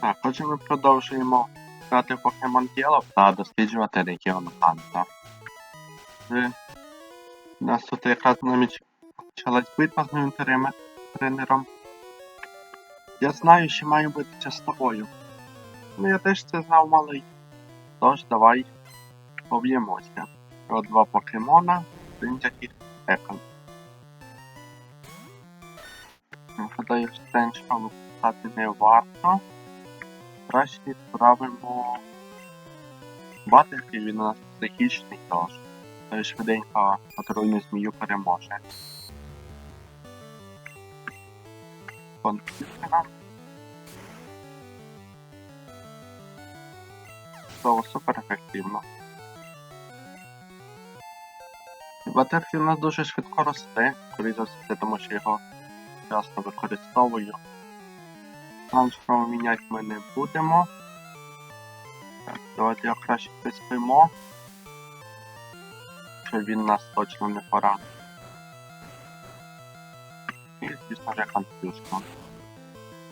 Так, отже ми продовжуємо в Pokemon Yellow та досліджувати регіон Канта. Е, У нас тут якраз наміч почалась битва з моїм тренер- тренером. Я знаю, що маю битися з тобою. Ну я теж це знав малий. Тож давай поб'ємося. Про два покемона, один яких секонд. Гадаю, що писати не варто. Краще відправимо Батерфі, він у нас психічний тож. Той швиденько отруйну змію переможе. Конфліктина. Слово супер ефективно. Батерфі у нас дуже швидко росте, скоріше за все, тому що його часто використовую. Ланчком міняти ми не будемо. Так, давайте його краще приспимо. Щоб він нас точно не поранив. І, звісно ж, конфюзно.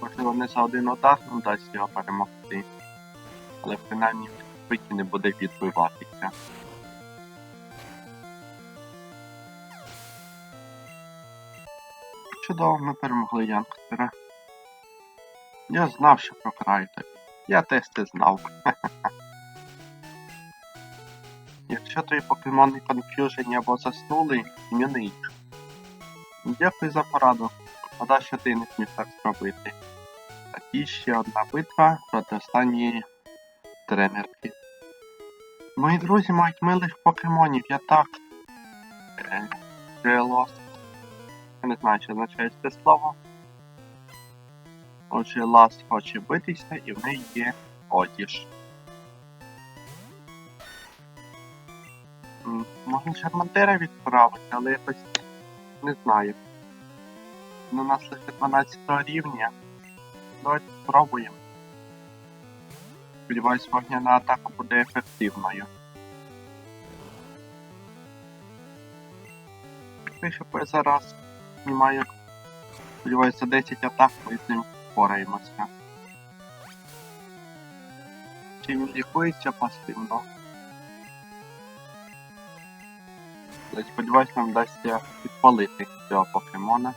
Можливо, не за один удар нам дасть його перемогти. Але принаймні вики не буде відбиватися. Чудово, ми перемогли Янгстера. Я знав, що програєте. Я це знав. Якщо твої покемони конфюжені або заснули, зміни їх. Дякую за пораду. Шкода, що ти не зміг так зробити. Так і ще одна битва проти останньої тренерки. Мої друзі мають милих покемонів, я так. Е. Я не знаю, що означає це слово. Отже, Лас хоче битися і в неї є одіж. Можна Шармантера відправити, але якось не знаю. Ну, У нас лише 12 рівня. Давайте спробуємо. Сподіваюсь, вогняна атака буде ефективною. Пише зараз знімаю. Сподіваюся, 10 атак ми з ним впораємося. Чи він лікується пасивно? Сподіваюсь, нам вдасться підпалити цього покемона.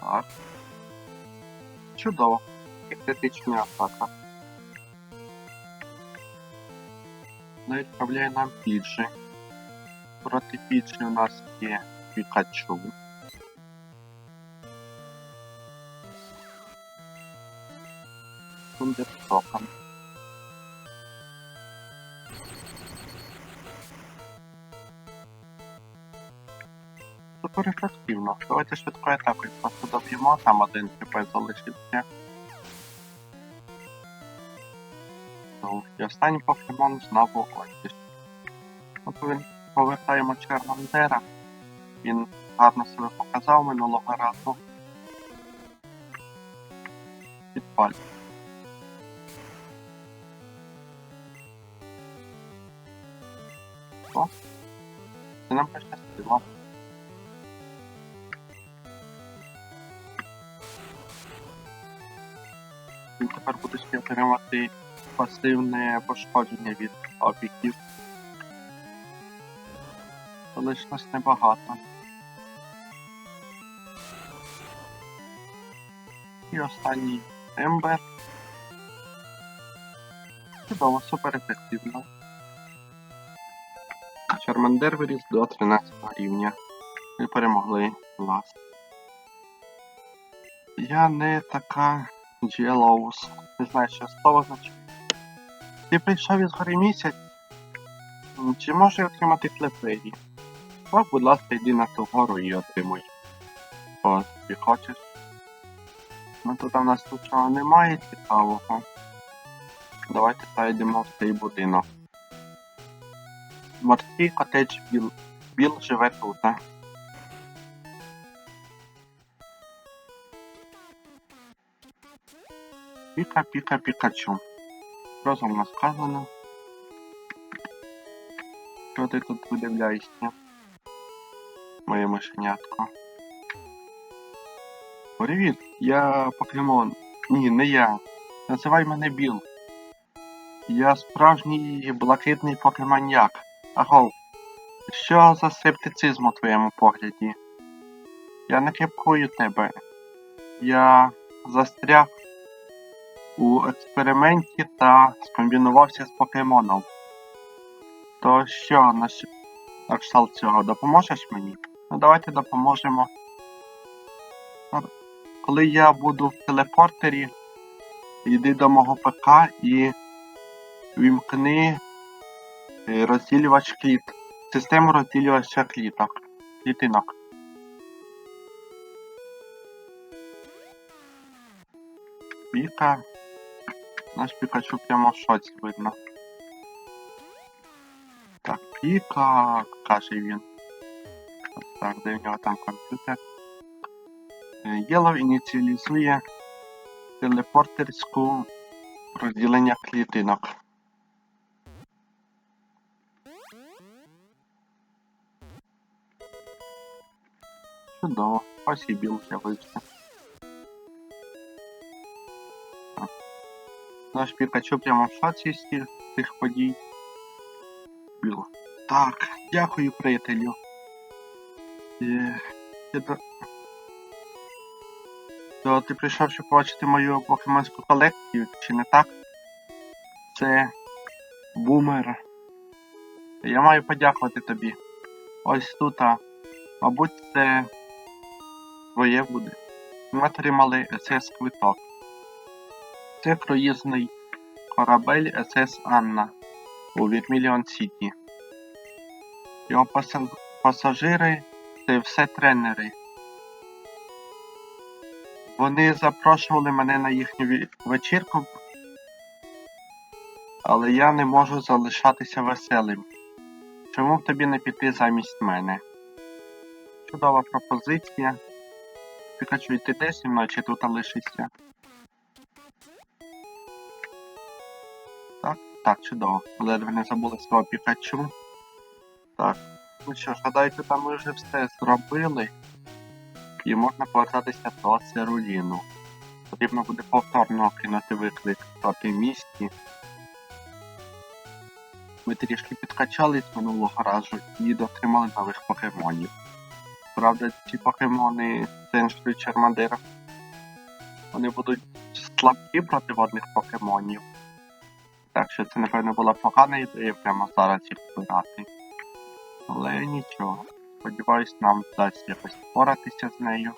Так. Чудово. І атака. Ну, відправляє нам Піджі. Проти у нас є Пікачу. Сундерсоком. Супер ефективно. Давайте швидкою атакою просто доб'ємо, там один КП залишився. Ну, І останній покемон знову Отіш. От він повертаємо Чермандера. Він гарно себе показав минулого разу. Підпаль. О, це нам пощастило. Він тепер буде ще отримати пасивне пошкодження від опіків. Залишилось небагато. І останній Ембер. Чудово, супер ефективно. Чармандер виріс до 13 рівня. Ми перемогли вас. Я не така Джелоус. Не знаю, що слово означає. Ти прийшов із гори місяць? Чи може я отримати клепері? Так, будь ласка, йди на ту гору і отримуй. О, ти хочеш? Ну тут в нас нічого немає цікавого. Давайте зайдемо в цей будинок. Морський котедж Біл. Біл живе тут. а? Піка, піка, пікачу. Розумно сказано. Що ти тут видивляєшся? Моє мишенятко. Привіт, я покемон. Ні, не я. Називай мене Біл. Я справжній блакитний покеманьяк. Агов. Що за скептицизм у твоєму погляді? Я не кепкую тебе. Я застряг у експерименті та скомбінувався з покемоном. То що, на кшталт цього допоможеш мені? Ну давайте допоможемо. Коли я буду в телепортері, йди до мого ПК і вімкни е, розділювач кліт. Систему розділювача кліток. Клітинок. Піка. Наш Пікачу прямо в шоці видно. Так, Піка, каже він. Так, де в нього там комп'ютер. Єлов ініціалізує телепортерську розділення клітинок. Чудово, ось і біл з'явився. Наш Пікачу прямо в шоці з тих- подій. Біл. Так, дякую, приятелю. Е. То ти прийшов, щоб побачити мою покемонську колекцію, чи не так? Це бумер. Я маю подякувати тобі. Ось тут, а, мабуть, це твоє буде. Ми отримали СС квиток. Це круїзний корабель СС Анна у Вірміліон Сіті. Його паса- пасажири це все тренери. Вони запрошували мене на їхню вечірку, але я не можу залишатися веселим. Чому б тобі не піти замість мене? Чудова пропозиція. Пікачу, ти теж зі мною чи тут лишишся? Так, так, чудово. Ледве не забули свого Пікачу. Так. Ну що ж, гадайте, там ми вже все зробили. І можна повертатися до Церуліну. Потрібно буде повторно кинути виклик проти місті. Ми трішки підкачались минулого разу і дотримали нових покемонів. Правда, ці покемони Сеншли Чермандер. Вони будуть слабкі проти водних покемонів. Так що це, напевно, була погана ідея прямо зараз їх збирати. Але нічого. Сподіваюсь, нам вдасться якось впоратися з нею.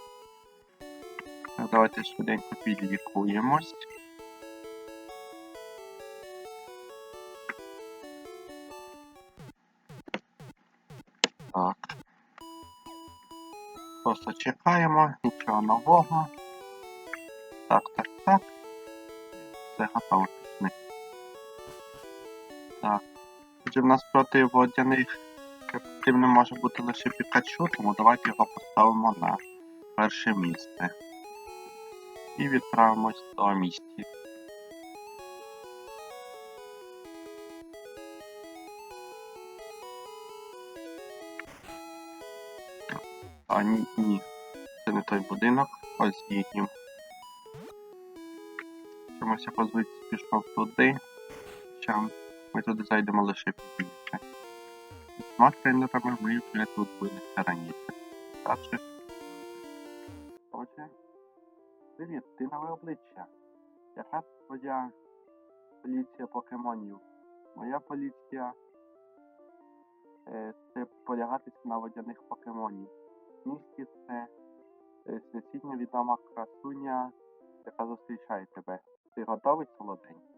Так, давайте швиденько підлікуємось. Так. Просто чекаємо, нічого нового. Так, так, так. Все готово. Так. Отже, в нас проти водяних ефективним може бути лише Пікачу, тому давайте його поставимо на перше місце. І відправимось до місті. А ні, ні. Це не той будинок. Ось їдім. Чомусь я позвідси пішов туди. Чам ми туди зайдемо лише пізніше. З ми вже тут билися раніше. Так. Отже. Привіт, ти нове обличчя. Яка твоя поліція покемонів? Моя поліція е, це полягатися на водяних покемонів. Місті це е, всесвітньо відома красуня, яка зустрічає тебе. Ти готовий, солодень?